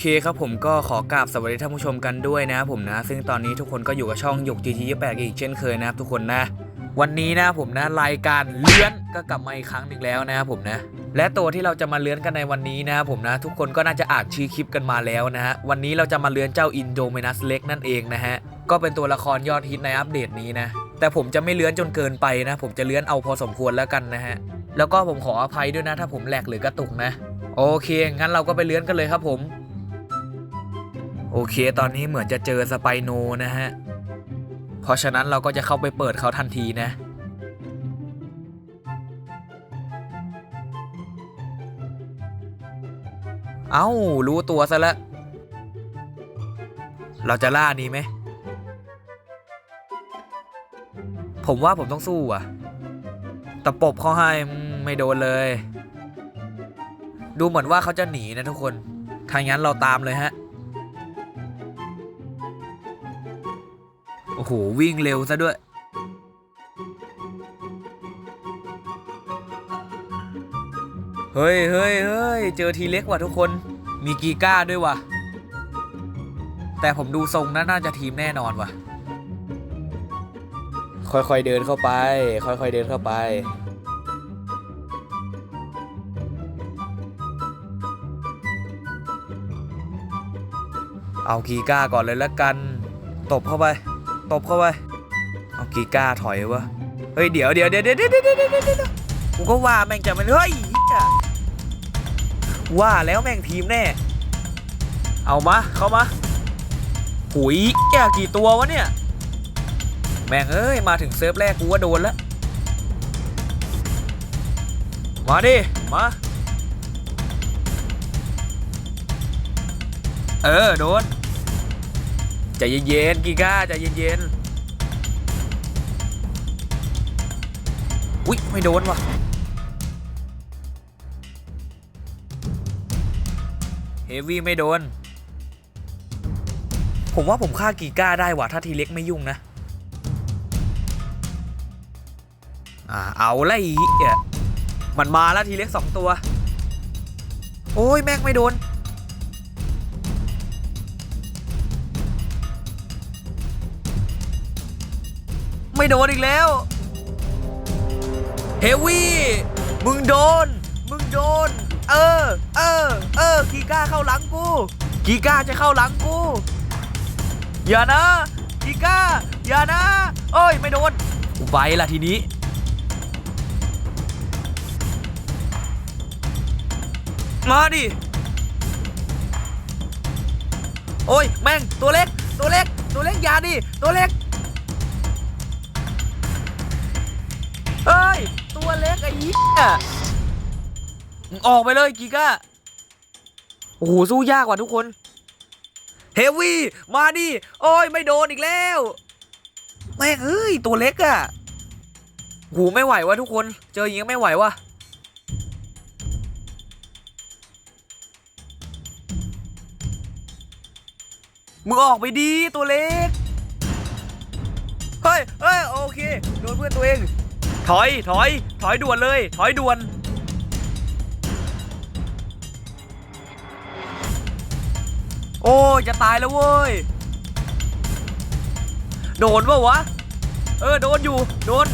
เคครับผมก็ขอกราบสวัสดีท่านผู้ชมกันด้วยนะครับผมนะ ซึ่งตอนนี้ทุกคนก็อยู่กับช่องหยก GT 28อีกเช่นเคยนะครับทุกคนนะ วันนี้นะผมนะรายการเลื้อนก็กลับมาอีกครั้งหนึ่งแล้วนะครับผมนะ และตัวที่เราจะมาเลื้อนกันในวันนี้นะครับผมนะ ทุกคนก็น่าจะอ่านชื่อคลิปกันมาแล้วนะฮะวันนี้เราจะมาเลื้อนเจ้าอินโดเมนัสเล็กนั่นเองนะฮะก็เป็นตัวละครยอดฮิตในอัปเดตนี้นะแต่ผมจะไม่เลื้อนจนเกินไปนะ ผมจะเลื้อนเอาพอสมควรแล้วกันนะฮะแล้วก็ผมขออภัยด้วยนะ ถ้าผมแหลกหรือกระตุกนะ โอเคงั้นเราก็ไปเลื้อนกันเลยครับผม โอเค ตอนนี้เหมือนจะเจอสไปโนนะฮะ เพราะฉะนั้นเราก็จะเข้าไปเปิดเขาทันทีนะ เอ้า รู้ตัวซะแล้ว เราจะล่านี้ไหม ผมว่าผมต้องสู้อะตะปบเขาให้ไม่โดนเลย ดูเหมือนว่าเขาจะหนีนะทุกคนถ้างั้นเราตามเลยฮะ หวิ่งเร็วซะด้วย เฮ้ยเฮ้ยเฮ้ยเจอทีเล็กว่ะทุกคน มีกีก้าด้วยว่ะ แต่ผมดูทรงนั้นน่าจะทีมแน่นอนว่ะ ค่อยๆเดินเข้าไป ค่อยๆเดินเข้าไป เอากีก้าก่อนเลยละกัน ตบเข้าไป ตบเข้าไปเอากีก้าถอยวะเฮ้ยเดี๋ยวเดี๋ยวเดี๋ยวเดี๋ยวเดี๋ยวเดี๋ยวเดี๋ยวกูก็ว่าแม่งจะมันเฮ้ยว่าแล้วแม่งทีมแน่ เอามาเข้ามาหุยแกกี่ตัววะเนี่ย แม่งเอ้ยมาถึงเซิร์ฟแรกกูว่าโดนแล้วมาดิมาเออโดน ใจเย็นๆกีก้าใจเย็นๆอุ๊ยไม่โดนว่ะเฮฟวี่ไม่โดน ผมว่าผมฆ่ากีก้าได้ว่ะถ้าทีเล็กไม่ยุ่งนะ อ่า เอาละอีกอะมันมาแล้วทีเล็กสองตัว โอ้ยแม่งไม่โดน ไม่โดนอีกแล้ว เฮวี่ มึงโดน มึงโดน เออ เออ เออ กีก้าเข้าหลังกู กีก้าจะเข้าหลังกู อย่านะ กีก้า อย่านะเอ้ย ไม่โดนไปละทีนี้มาดิ โอ้ย แม่ง ตัวเล็ก ตัวเล็ก ตัวเล็ก อย่าดิ ตัวเล็ก เฮ้ย ตัวเล็กไอ้ยี่มึงออกไปเลยกีก้า โอ้โห สู้ยากกว่าทุกคน เฮวี่ มาดิ โอ้ย ไม่โดนอีกแล้ว แม่งเอ้ย ตัวเล็กอะโหไม่ไหววะทุกคน เจออย่างงี้ไม่ไหววะมึงออกไปดีตัวเล็ก เฮ้ยเฮ้ยโอเค โดนเพื่อนตัวเอง ถอย ถอย ถอยด่วนเลย ถอยด่วน โอ้จะตายแล้วเว้ย โดนปะวะ เออ โดนอยู่ โดน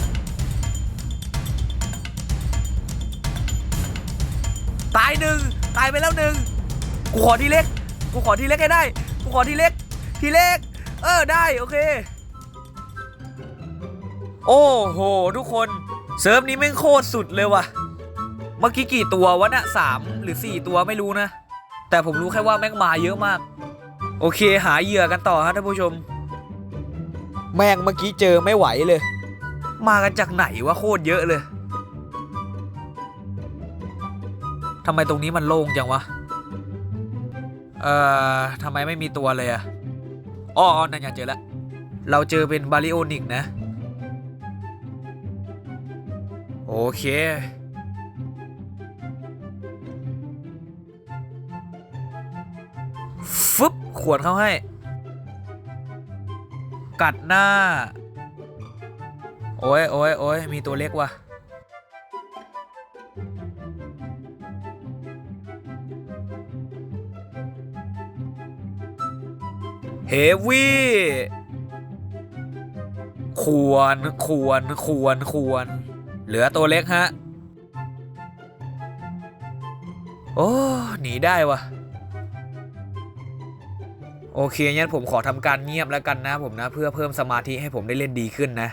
ตายหนึ่ง ตายไปแล้วหนึ่ง กูขอทีเล็ก กูขอทีเล็กให้ได้ กูขอทีเล็ก ทีเล็ก เออ ได้ โอเค โอ้โห ทุกคนเซิร์ฟนี้แม่งโคตรสุดเลยว่ะ เมื่อกี้กี่ตัววะน่ะสามหรือสี่ตัวไม่รู้นะ แต่ผมรู้แค่ว่าแม่งมาเยอะมาก โอเคหาเหยื่อกันต่อฮะท่านผู้ชม แม่งเมื่อกี้เจอไม่ไหวเลย มากันจากไหนวะโคตรเยอะเลยทำไมตรงนี้มันโล่งจังวะ เอ่อทำไมไม่มีตัวเลยอะอ๋อนั่นยังเจอแล้ว เราเจอเป็นบาริโอนิกนะ โอเค ฟึบขวดเข้าให้ กัดหน้า โอ้ยโอ้ยโอ้ยมีตัวเล็กว่ะเฮวี่ควร ควร ควร ควร เหลือตัวเล็กฮะ โอ้ หนีได้วะโอเคงั้นผมขอทำการเงียบแล้วกันนะผมนะ เพื่อเพิ่มสมาธิให้ผมได้เล่นดีขึ้นนะ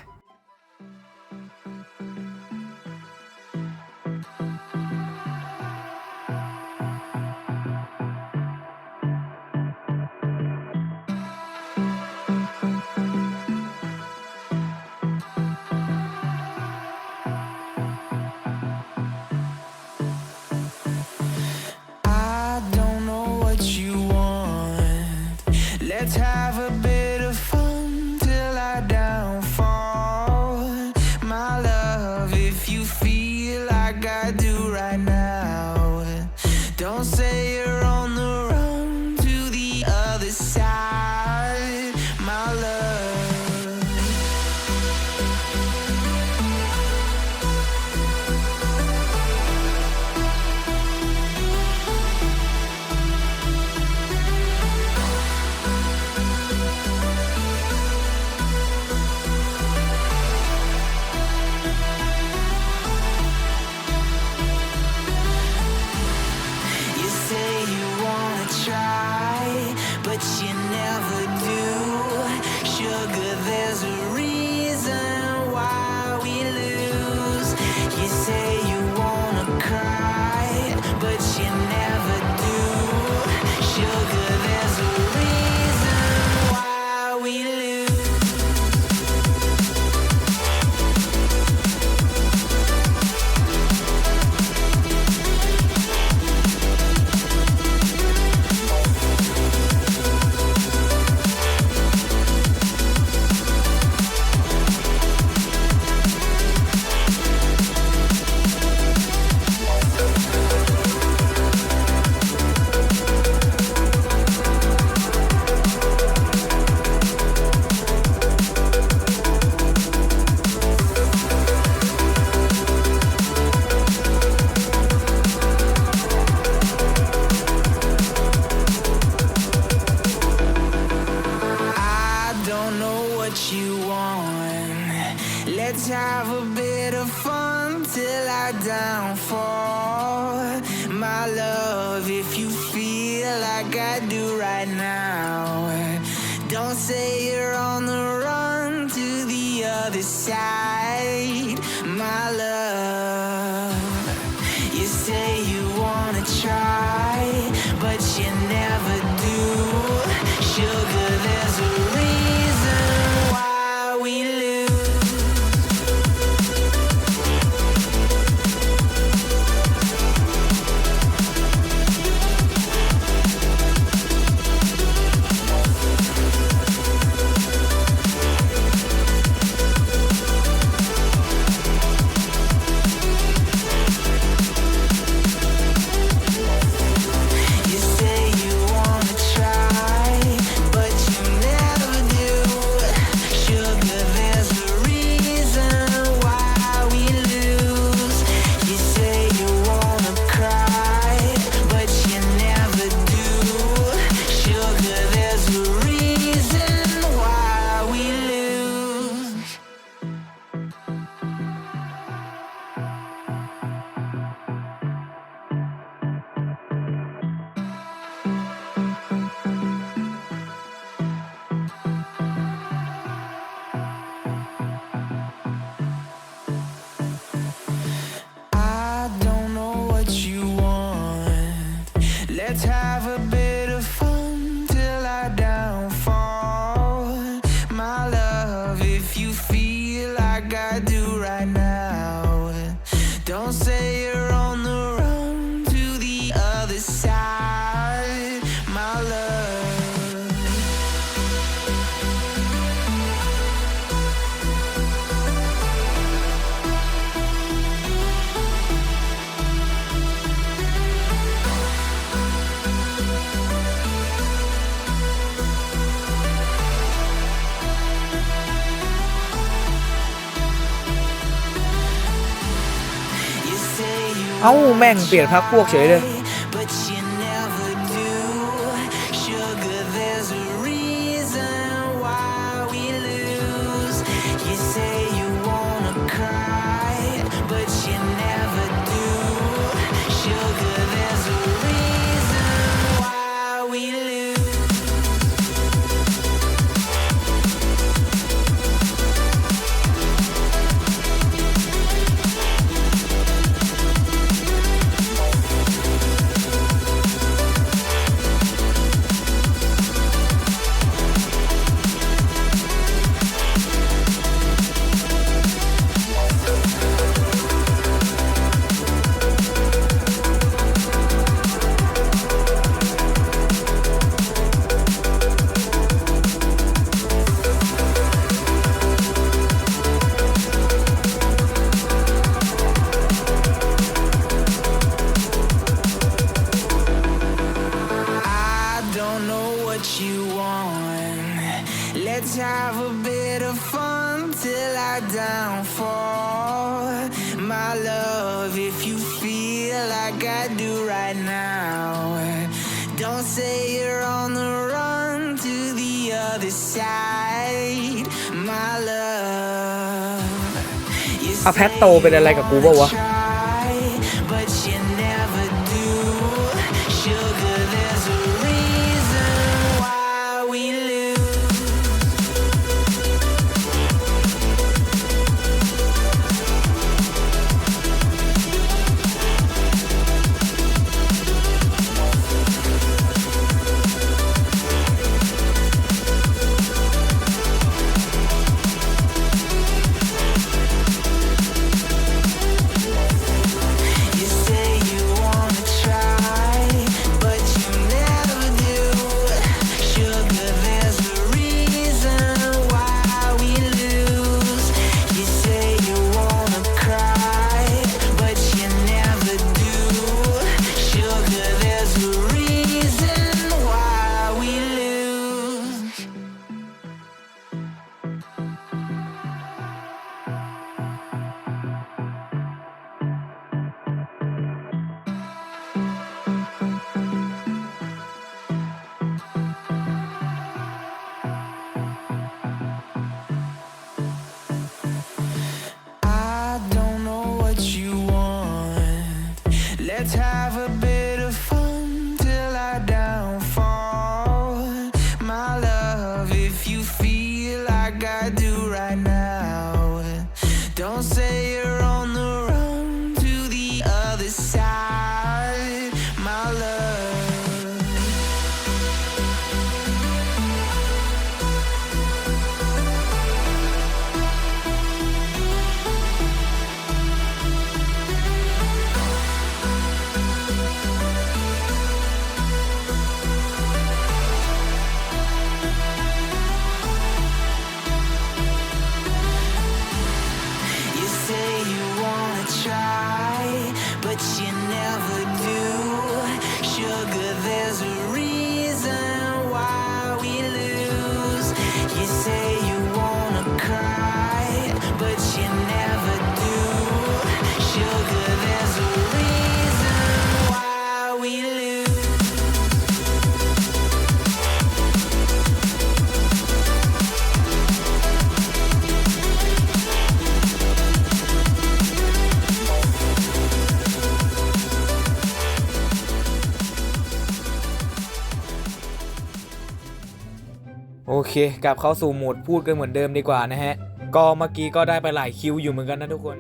but you never right now, don't say you're on the run to the other side. My love, got เอ้าแม่งเปลี่ยนพักพวกเฉยเลย Let's have a bit of fun till I downfall. My love, if you feel like I do right now, don't say you're on the run to the other side. My love. You อ่ะแพทโตเป็นอะไรกับกูเปล่าวะ โอเค กลับเข้าสู่โหมดพูดกันเหมือนเดิมดีกว่านะฮะ ก็เมื่อกี้ก็ได้ไปหลายคิวอยู่เหมือนกันนะทุกคน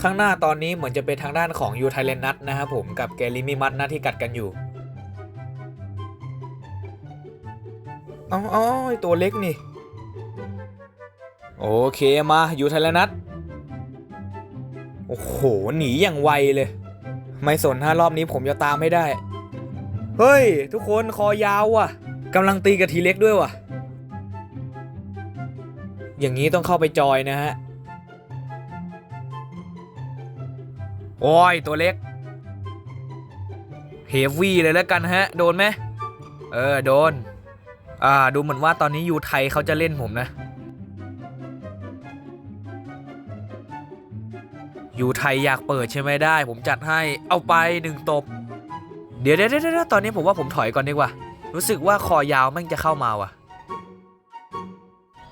ข้างหน้าตอนนี้เหมือนจะเป็นทางด้านของยูไทเลนนัทนะครับผมกับแกลิมิมัตนะที่กัดกันอยู่เอ๋อาไอตัวเล็กนี่ โอเคมายูไทเลนนัทโอ้โหหนีอย่างไวเลย ไม่สนถ้ารอบนี้ผมจะตามให้ได้ เฮ้ย ทุกคนคอยาวว่ะกำลังตีกับทีเล็กด้วยว่ะ อย่างนี้ต้องเข้าไปจอยนะฮะ โอ้ย ตัวเล็ก เฮฟวี่เลยแล้วกันฮะ โดนไหม เออ โดน อ่า ดูเหมือนว่าตอนนี้ยูไทยเขาจะเล่นผมนะ ยูไทยอยากเปิดใช่ไหมได้ ผมจัดให้ เอาไปหนึ่งตบ เดี๋ยวเดี๋ยวเดี๋ยวตอนนี้ผมว่าผมถอยก่อนดีกว่า รู้สึกว่าคอยาวแม่งจะเข้ามาว่ะ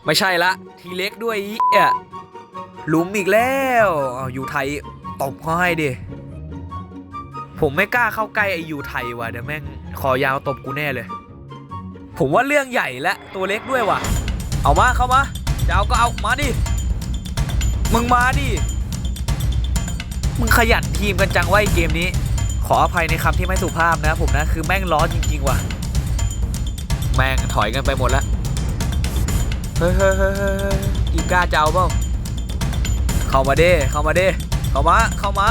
ไม่ใช่ละ ทีเล็กด้วยอีเอะหลุมอีกแล้วเอาอยู่ไทยตบเขาให้ดิ ผมไม่กล้าเข้าใกล้ไอ้อยู่ไทยว่ะเดี๋ยวแม่งคอยาวตบกูแน่เลย ผมว่าเรื่องใหญ่และตัวเล็กด้วยว่ะ เอามาเข้ามาจะเอาก็เอามาดิ มึงมาดิ มึงขยันทีมกันจังไว้เกมนี้ ขออภัยในคำที่ไม่สุภาพนะผมนะ คือแม่งร้อนจริง ๆ ว่ะ แม่งถอยกันไปหมดแล้ว เฮ้ยเฮ้ยเฮ้ยอีกล้าจะเอาเปล่าเข้ามาเด้เข้ามาเด้เข้ามา เข้ามา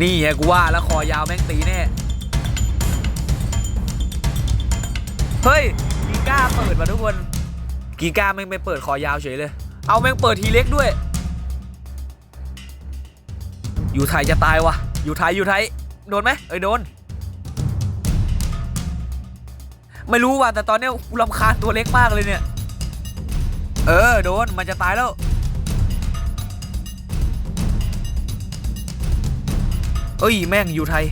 นี่ไงกูว่าแล้วคอยาวแม่งตีแน่ เฮ้ย กีก้าเปิดมาทุกคน กีก้าแม่งไม่เปิดคอยาวเฉยเลย เอาแม่งเปิดทีเล็กด้วย อยู่ไทยจะตายวะอยู่ไทยอยู่ไทย โดนไหมเอ้ยโดน ไม่รู้ว่ะแต่ตอนนี้กูรำคาญตัวเล็กมากเลยเนี่ย เออโดนมันจะตายแล้ว เอ้ยแม่งอยู่ไทย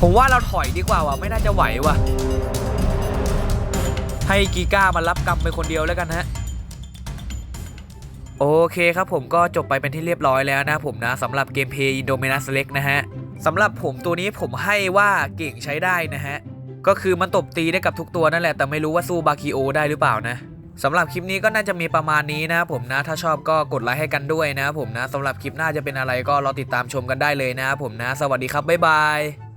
ผมว่าเราถอยดีกว่าว่ะไม่น่าจะไหวว่ะ ให้กีก้ามารับกรรมไปคนเดียวแล้วกันฮะโอเคครับผมก็จบไปเป็นที่เรียบร้อยแล้วนะผมนะสำหรับเกมเพย์อินโดเมนัสเล็กนะฮะสำหรับผมตัวนี้ผมให้ว่าเก่งใช้ได้นะฮะ ก็คือมันตบตีได้กับทุกตัวนั่นแหละ แต่ไม่รู้ว่าสู้บาคิโอได้หรือเปล่านะสำหรับคลิปนี้ก็น่าจะมีประมาณนี้นะผมนะ ถ้าชอบก็กดไลค์ให้กันด้วยนะผมนะสำหรับคลิปหน้าจะเป็นอะไรก็รอติดตามชมกันได้เลยนะผมนะ สวัสดีครับบ๊ายบาย